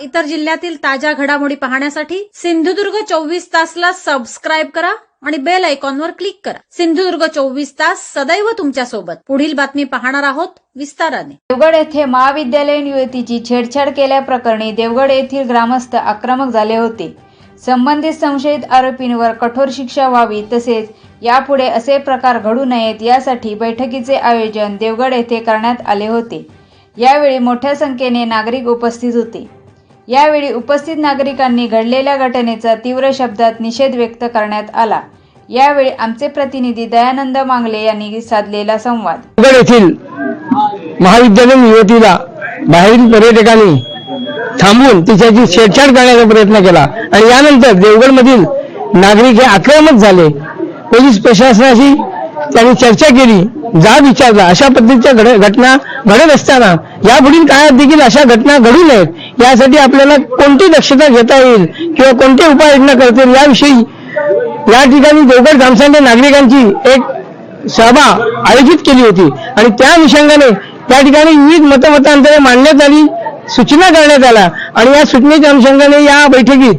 इतर जिल्ह्यातील ताज्या घडामोडी पाहण्यासाठी सिंधुदुर्ग चोवीस तासला सबस्क्राईब करा आणि बेल आयकॉनवर क्लिक करा. सिंधुदुर्ग चोवीस तास सदैव तुमच्यासोबत पुढील बातमी पाहणार आहोत विस्ताराने. देवगड येथे महाविद्यालयीन युवतीची छेडछाड केल्याप्रकरणी देवगड येथील ग्रामस्थ आक्रमक झाले होते. संबंधित संशयित आरोपींवर कठोर शिक्षा व्हावी तसेच यापुढे असे प्रकार घडू नयेत यासाठी बैठकीचे आयोजन देवगड येथे करण्यात आले होते. यावेळी मोठ्या संख्येने नागरिक उपस्थित होते. यावेळी उपस्थित नागरिकांनी घडलेल्या घटनेचा तीव्र शब्दात निषेध व्यक्त करण्यात आला. यावेळी आमचे प्रतिनिधी दयानंद मांगले यांनी साधलेला संवाद. येथील महाविद्यालयीन युवतीला बाहेरील पर्यटकांनी थांबून तिच्याची छेडछाड करण्याचा प्रयत्न केला आणि यानंतर देवगडमधील नागरिक हे आक्रमक झाले. पोलीस प्रशासनाशी त्यांनी चर्चा केली जा विचारला. अशा पद्धतीच्या घड- घटना घडत असताना यापुढील काळात देखील अशा घटना घडू नयेत. यासाठी आपल्याला कोणती दक्षता घेता येईल किंवा कोणते उपाययोजना करता येईल याविषयी या ठिकाणी देवगड ग्रामसंघ नागरिकांची एक सभा आयोजित केली होती. आणि त्या अनुषंगाने त्या ठिकाणी विविध मतमतांतरे मांडण्यात आली सूचना करण्यात आल्या. आणि या सूचनेच्या अनुषंगाने या बैठकीत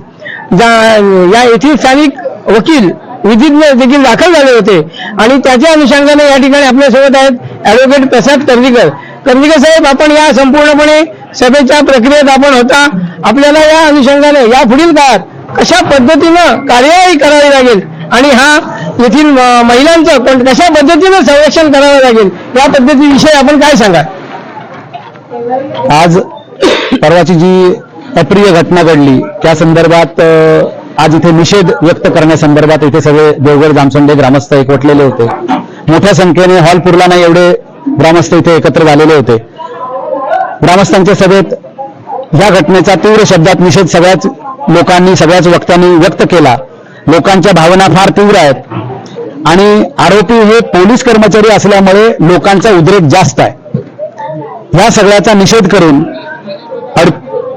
जा- या येथील स्थानिक वकील विधिज्ञ देखील दाखल झाले होते. आणि त्याच्या अनुषंगाने या ठिकाणी आपल्यासोबत आहेत ऍडव्होकेट प्रसाद कर्दीकर कर्दीकर साहेब आपण या संपूर्णपणे सभेच्या प्रक्रियेत आपण होता. आपल्याला या अनुषंगाने या पुढील काळात कशा पद्धतीनं कार्यवाही करावी लागेल? आणि हा येथील महिलांचं पण कशा पद्धतीनं संरक्षण करावं लागेल? या पद्धतीविषयी आपण काय सांगा आज परवाची जी अप्रिय घटना घडली त्या संदर्भात आज इथे निषेध व्यक्त करण्यासंदर्भात इथे सगळे देवगड जामसंडे ग्रामस्थ एकवटलेले होते. मोठ्या संख्येने हॉल पुरला नाही एवढे ग्रामस्थ इथे एकत्र झालेले होते. ग्रामस्थांच्या सभेत या घटनेचा तीव्र शब्दात निषेध सगळ्याच लोकांनी सगळ्याच वक्त्यांनी व्यक्त केला. लोकांच्या भावना फार तीव्र आहेत. आणि आरोपी हे पोलीस कर्मचारी असल्यामुळे लोकांचा उद्रेक जास्त आहे. या सगळ्याचा निषेध करून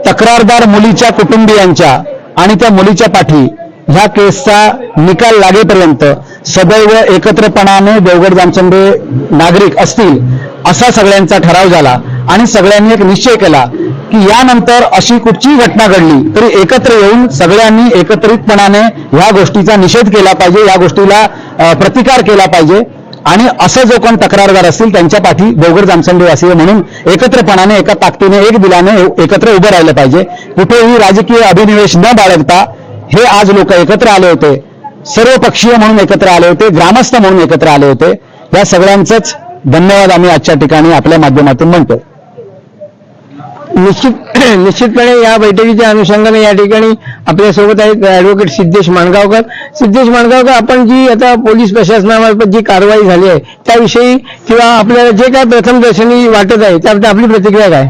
तक्रारदार मुलीच्या कुटुंबियांच्या आणि त्या मुलीच्या पाठी ह्या केसचा निकाल लागेपर्यंत सदैव एकत्रपणाने देवगड जामचंदे नागरिक असतील असा सगळ्यांचा ठराव झाला. आणि सगळ्यांनी एक निश्चय केला की यानंतर अशी कुठचीही घटना घडली तरी एकत्र येऊन सगळ्यांनी एकत्रितपणाने ह्या गोष्टीचा निषेध केला पाहिजे या गोष्टीला प्रतिकार केला पाहिजे. आणि असं जो कोण तक्रारदार असतील त्यांच्या पाठी देवगड जामसंडीवासी म्हणून एकत्रपणाने एका ताकदीने एक दिलाने एकत्र उभं राहिलं पाहिजे. कुठेही राजकीय अभिनिवेश न बाळगता हे आज लोक एकत्र आले होते. सर्वपक्षीय म्हणून एकत्र आले होते ग्रामस्थ म्हणून एकत्र आले होते. या सगळ्यांचंच धन्यवाद आम्ही आजच्या ठिकाणी आपल्या माध्यमातून म्हणतो. निश्चित निश्चितपणे या बैठकीच्या अनुषंगाने या ठिकाणी आपल्यासोबत आहेत ऍडव्होकेट सिद्धेश माणगावकर. सिद्धेश माणगावकर आपण जी आता पोलीस प्रशासनामार्फत जी कारवाई झाली आहे त्याविषयी किंवा आपल्याला जे काय प्रथम दर्शनी वाटत आहे त्याबद्दल आपली प्रतिक्रिया काय?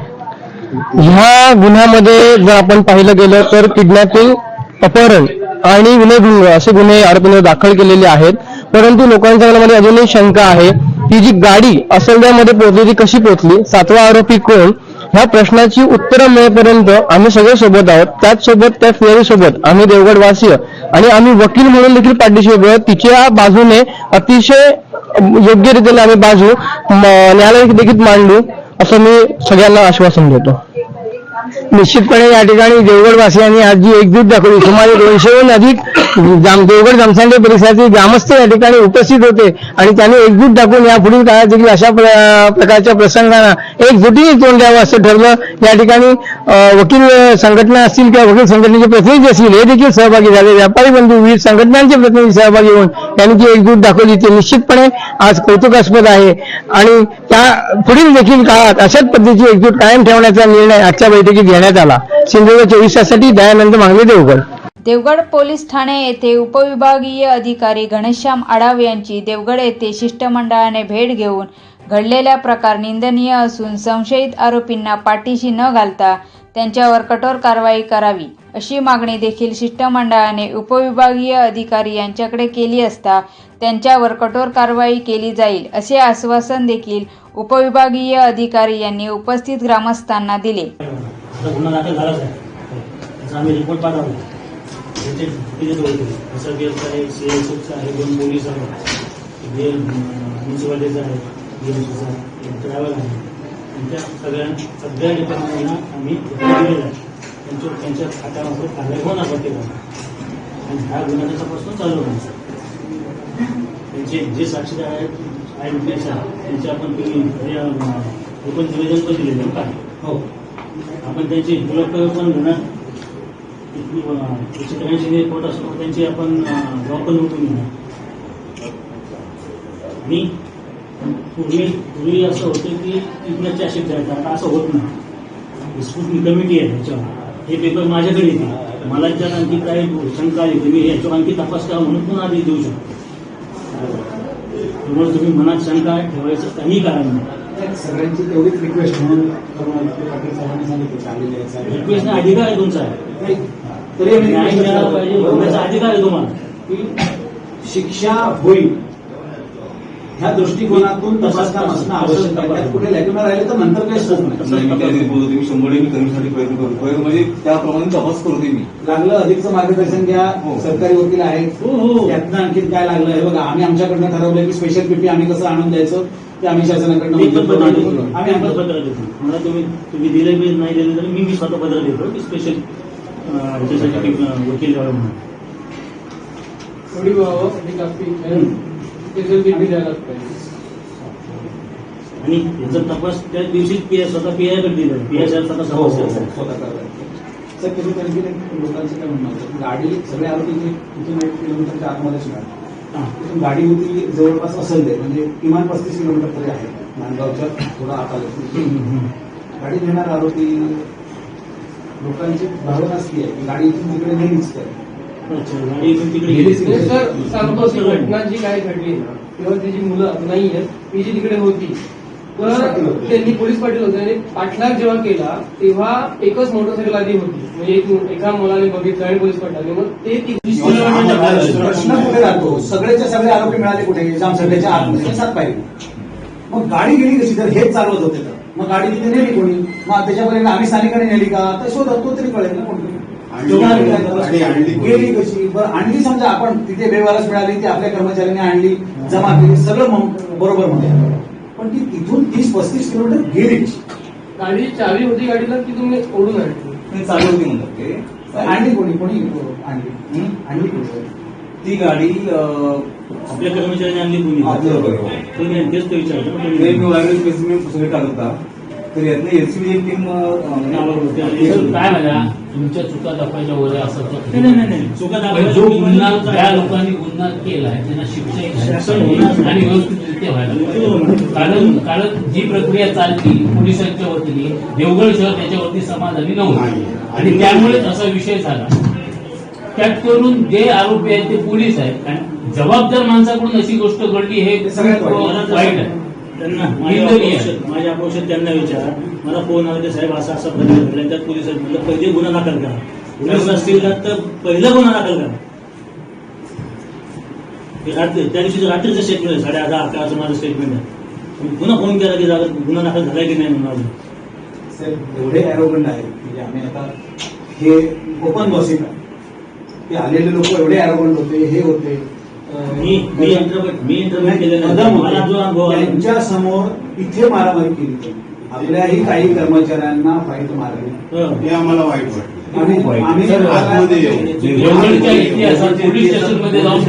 ह्या गुन्ह्यामध्ये जर आपण पाहिलं गेलं तर किडनॅपिंग अपहरण आणि विनयभंग असे गुन्हे आरोपींवर दाखल केलेले आहेत. परंतु लोकांच्या मनामध्ये अजूनही शंका आहे की जी गाडी असल्यामध्ये पोहोचली ती कशी पोहोचली? सातवा आरोपी कोण? ह्या प्रश्नाची उत्तरं मिळेपर्यंत आम्ही सगळे सोबत आहोत. त्याचसोबत त्या फेरी सोबत आम्ही देवगडवासीय आणि आम्ही वकील म्हणून देखील पाठीशी उभे आहोत. तिच्या बाजूने अतिशय योग्यरीतीने आम्ही बाजू न्यायालय देखील मांडू असं मी सगळ्यांना आश्वासन देतो. निश्चितपणे या ठिकाणी देवगडवासियांनी आज जी एकजूट दाखवली सुमारे दोनशेहून अधिक जाम देवगड जामसांडे परिसरातील ग्रामस्थ या ठिकाणी उपस्थित होते आणि त्यांनी एकजूट दाखवून या पुढील काळात देखील अशा प्रकारच्या प्रसंगांना एकजुटीने तोंड द्यावं असं ठरलं. या ठिकाणी वकील संघटना असतील किंवा वकील संघटनेचे प्रतिनिधी असतील हे देखील सहभागी झाले. व्यापारी बंधू विविध संघटनांचे प्रतिनिधी सहभागी होऊन त्यांनी जी एकजूट दाखवली ते निश्चितपणे आज कौतुकास्पद आहे. आणि त्या पुढील देखील काळात अशाच पद्धतीची एकजूट कायम ठेवण्याचा निर्णय आजच्या बैठकीत घेण्यात आला. सिंधुदुर्ग चोवीसासाठी दयानंद मांगले देवगड. देवगड पोलीस ठाणे येथे उपविभागीय अधिकारी घनश्याम आडाव यांची देवगड येथे शिष्टमंडळाने भेट घेऊन घडलेला प्रकार निंदनीय असून संशयित आरोपींना पाठीशी न घालता त्यांच्यावर कठोर कारवाई करावी अशी मागणी देखील शिष्टमंडळाने उपविभागीय अधिकारी यांच्याकडे केली असता त्यांच्यावर कठोर कारवाई केली जाईल असे आश्वासन देखील उपविभागीय अधिकारी यांनी उपस्थित ग्रामस्थांना दिले. आता गुन्हा दाखल झालाच आहे त्याचा आम्ही रिपोर्ट पाठवला. त्याचे किती एस आर की आता आहे सी एस एफचा आहे दोन पोलीस आहेत बी म्युन्सिपाल्टीचा आहे बी एम सीचा एक ट्रॅव्हल आहे. त्यांच्या सगळ्या सगळ्या डिपार्टमेंटना आम्ही दिलेला आहे. त्यांच्या त्यांच्या खात्यावर कारवाई होणार प्रत्येकाला आणि ह्या गुन्ह्याचा तपास चालू राहणार त्यांचे जे साक्षीदार आहेत आय विटनेस त्यांचे आपण तुम्ही हे, पण निवेदन पण दिलेलं आहे. का हो. आपण त्यांची मुलाखत पण घेणार एकशे त्र्याऐंशी कोट असतो त्यांची आपण अं, जॉब पण उठून घेणार. आणि पूर्वी पूर्वी असं होतं की इथनं चारशे जायचं आता असं होत नाही. स्कूटनी कमिटी आहे त्याच्यावर. हे पेपर माझ्याकडे येते मला ज्यात आणखी काही शंका आली तुम्ही याचं याच्यावर आणखी तपास करा म्हणून पण आधी देऊ शकतो. त्यामुळे तुम्ही मनात शंका ठेवायचं काही कारण नाही. सगळ्यांची तेवढीच रिक्वेस्ट म्हणून पाटील साहेबांनी सांगितलं आहे रिक्वेस्ट अधिकार आहे तुमचा. तरी न्याय मिळाला. पाहिजे अधिकार आहे तुम्हाला. की शिक्षा होईल. ह्या दृष्टिकोनातून तपासकाम असणं आवश्यक आहे. त्यात कुठे लॅग्युलर राहिले तर नंतर काही स्कोप नाही. मी मी शंभर टक्के करण्यासाठी प्रयत्न करू प्रयत्न म्हणजे त्याप्रमाणे तपास करते मी. लागलं अधिकचं मार्गदर्शन घ्या. हो. सरकारी वकील आहेत. हो हो. त्यातनं आणखी काय लागलं? हे बघा आम्ही आमच्याकडनं ठरवलं की स्पेशल पीपी आम्ही कसं आणून द्यायचं ते आम्ही शासनाकडनं मी आणू. आम्ही आमचं पत्र देतो. मला तुम्ही तुम्ही दिले बी नाही दिले तरी मी मी स्वतः पत्र देतो की स्पेशल वकील थोडी आणि याचा तपास त्या दिवशीच पी स्वतः पी आयकडे दिला पी आय साहेब स्वतः. सर कधी कधी कधी लोकांचं काय म्हणणं गाडी सगळे आरोपी जे इथून एक किलोमीटरच्या आतमध्येच मिळाले तिथून गाडी होती जवळपास असेल ते म्हणजे किमान पस्तीस किलोमीटर तरी आहे. नांदगावच्या थोडा आत आलं. गाडी घेणार आरोपी लोकांची भावना असली आहे की गाडी इथून तिकडे नेहमीच तर अच्छा सर सांगतो ती घटना जी काय घडली? ना तेव्हा त्याची मुलं नाही आहेत ती जी तिकडे होती. तर. त्यांनी पोलीस पाटील होते आणि पाठलाग जेव्हा केला तेव्हा एकच मोटरसायकल आधी होती. म्हणजे एक- मुलाने बघितलं आणि पोलीस पाटलाने. मग ते. प्रश्न कुठे राहतो? सगळेचे सगळे आरोपी मिळाले कुठे? जाम सगळ्याच्या आतमध्ये सात पाहिजे मग गाडी गेली कशी? तर हेच चालवत होते तर. मग गाडी तिथे नेली कोणी? मग त्याच्यापर्यंत आम्ही स्थानिकाने नेली का? तर शोधत तो तरी कळेल ना कोणी? गेली कशी? बरं आणली समजा आपण तिथे बेवारस मिळाली ती आपल्या कर्मचाऱ्यांनी आणली जमा केली सगळं बरोबर म्हणूया पण ती तिथून तीस पस्तीस किलोमीटर गेली? गाडी चावी होती गाडीला ती तुम्ही ओढून आणली नाही, चालू होती म्हणतात ते. आणली कोणी? कोणी? आणली? आणली कोणी? ती गाडी आपल्या कर्मचाऱ्यांनी आणली कोणी? आपलं बरोबर. तुम्ही तेच ते तुम्ही- मी वायरल सगळे टाकत होता. तर यातनं एलसीबी एक टीम नावावर काय म्हणा तुमच्या चुका दाखवायच्या असं नाही नाही, नाही नाही. चुका जो गुन्हा म्हणजे ज्या लोकांनी गुन्हा केलाय त्यांना शिक्षा शासन होणार. आणि व्यवस्थितरित्या व्हायला पाहिजे. कारण कारण जी प्रक्रिया चालली पोलिसांच्या वतीने देवगड शहर त्याच्यावरती समाधानी नव्हती. आणि त्यामुळेच असा विषय झाला. त्यात करून जे आरोपी आहेत ते पोलीस आहेत. आणि जबाबदार माणसाकडून अशी गोष्ट घडली हे सगळ्यात वाईट आहे. त्यांना माझ्या अपेक्षित त्यांना विचार. मला फोन आला की साहेब असा असा प्रकार घडला त्यात पोलिसांनी म्हटलं पहिले गुन्हा दाखल करा. पोलीस असतील ना तर पहिला गुन्हा दाखल करा. हे रात्री त्या दिवशी रात्रीचं स्टेटमेंट आहे. साडे दहा अकराचं माझं स्टेटमेंट आहे. मी पुन्हा फोन केला की जागा गुन्हा दाखल झाला की नाही म्हणून अजून. साहेब एवढे अॅरोगंट आहेत. म्हणजे आम्ही आता हे ओपन गॉसिप आहे. ते आलेले लोक एवढे अॅरोगंट होते हे होते. मी मी मी त्यांच्यासमोर इथे मारामारी केली. आपल्याही काही कर्मचाऱ्यांना फाईट मारली. हं. हे आम्हाला वाईट वाटलं.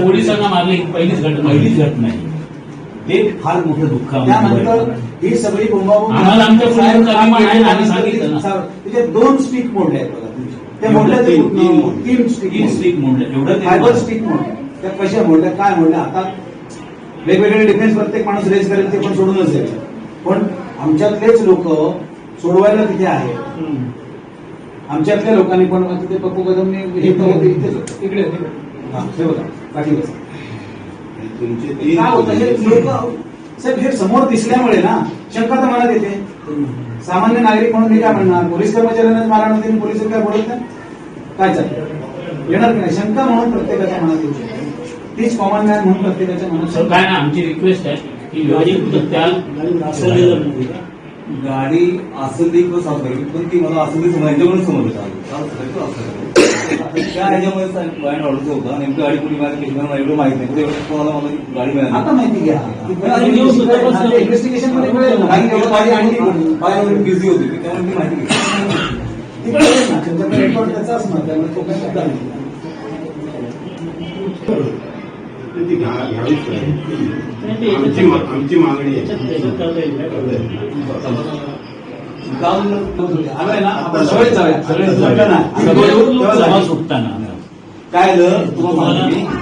पोलिसांना मारले. पहिलीच घटना. पहिलीच घटना आहे. ते फार मोठं दुःख त्यानंतर ही सगळी बोंबाबोंब दोन स्टिक मोडले आहेत बघा. ते मोडले. तीन स्टिक मोडल्या एवढं फायबर. स्टिक मोडल्या त्या कशा मोडल्या काय मोडल्या आता वेगवेगळे डिफेन्स प्रत्येक माणूस रेस करेल ते पण सोडूनच जाईल पण आमच्यातलेच लोक सोडवायला तिथे आहेत. आमच्यातल्या लोकांनी पण आता ते पप्पू कदमने हे. इकडे हा, हे बघा हे लोक साहेब हे समोर दिसल्यामुळे ना शंका तर मनात येते. सामान्य नागरिक म्हणून मी काय म्हणणार? पोलीस कर्मचाऱ्यांनाच मारहाण होते पोलीस काय बोलत नाही? काय चालतं येणार की नाही? शंका म्हणून प्रत्येकाच्या मनात येऊ शकते तीच कॉमन मॅन म्हणून प्रत्येकाच्या मनात. सर काय ना आमची रिक्वेस्ट आहे की गाडी व्यवस्थित त्या गाडी ती किंवा करेल पण ती मला असेल ती यांच्याकडून समजत आली त्या ऑर्डरचं होतं. नेमकं गाडी कुणी माझ्या केली मला एवढं माहीत नाही. एवढं कोणाला मला गाडी आता मिळाली माहिती घ्या इन्व्हेस्टिगेशनमध्ये आणली बिझी होती. त्यामुळे मी माहिती घेतली ते कळेल ना त्यांच्याकडे रेकॉर्ड त्याचा असणार. त्यामुळे तो काही मुद्दा नाही ती घ्या- घ्यावीच. आमची आमची मागणी आहे. काय.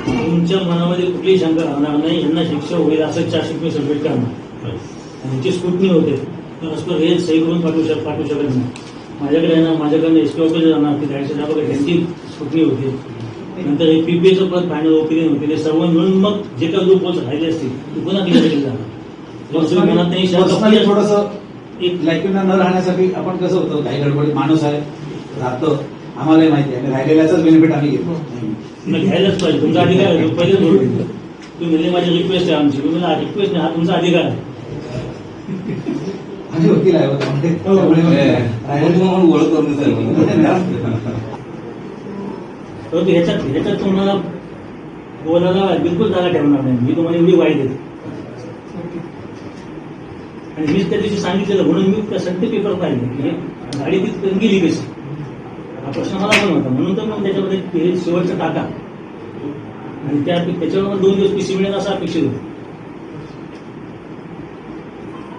तुमच्या मनामध्ये कुठलीही शंका राहणार नाही. यांना शिक्षा होईल असं चारशे मी सबमिट करणार. यांची स्कुटनी होते. परस्पर हे सही करून पाठवू शक पाठवू शकत नाही. माझ्याकडे आहे ना माझ्याकडनं एसपी ऑफिस जाणार की डायरेक्ट बघा त्यांची स्कुटनी होती. नंतर हे पीपीएचं परत फायनल ओपिनियन होते ते सर्व मिळून मग जे काही लूप होत राहिले असतील ते पुन्हा क्लिअर पर्सनली थोडस एक लाईकीना न राहण्यासाठी आपण कसं होतं काही गडबडीत माणूस आहे राहतं. आम्हालाही माहिती आहे राहिलेल्याचाच बेनिफिट आम्ही घेतो. मग घ्यायलाच पाहिजे. तुमचा अधिकार आहे पहिलेच बोलू तुम्ही म्हणजे माझी रिक्वेस्ट आहे आमची. तुम्ही रिक्वेस्ट नाही हा तुमचा अधिकार आहे. माझे वकील आहे हो. ओळख करून. परंतु ह्याच्यात ह्याच्यात तुम्हाला बोलायला बिलकुल जागा ठेवणार नाही. मी तुम्हाला एवढी वाईट देते. आणि मीच त्या दिवशी सांगितलेलं म्हणून मी सत्य पेपर पाहिले. म्हणजे गाडी ती गेली कशी? हा प्रश्न मला पण होता. म्हणून तर मग त्याच्यामध्ये हे शेवटचा टाका. आणि त्या त्याच्यावर दोन दिवस पीसी मिळेल असं अपेक्षित होतं.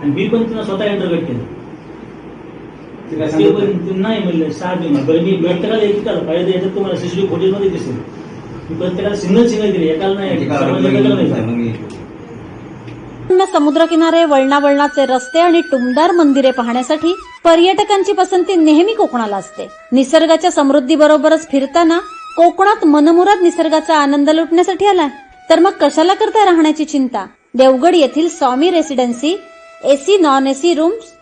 आणि मी पण त्यांना स्वतः इंटरगट केलं. ते काय ते सांगत नाही. ते म्हणले सहा बरं मी प्रत्येकाला एक करा पाहिजे याच्यात तुम्हाला सीसीटीव्ही फुटेजमध्ये दिसेल. मी प्रत्येकाला सिंगल सिंगल दिली एकाला नाही नाही घेऊन मग पूर्ण समुद्रकिनारे वळणावळणाचे रस्ते आणि टुमदार मंदिरे पाहण्यासाठी पर्यटकांची पसंती नेहमी कोकणाला असते. निसर्गाच्या समृद्धीबरोबरच फिरताना कोकणात मनमुराद निसर्गाचा आनंद लुटण्यासाठी आलाय. तर मग कशाला करताय राहण्याची चिंता? देवगड येथील Swami residency AC non AC rooms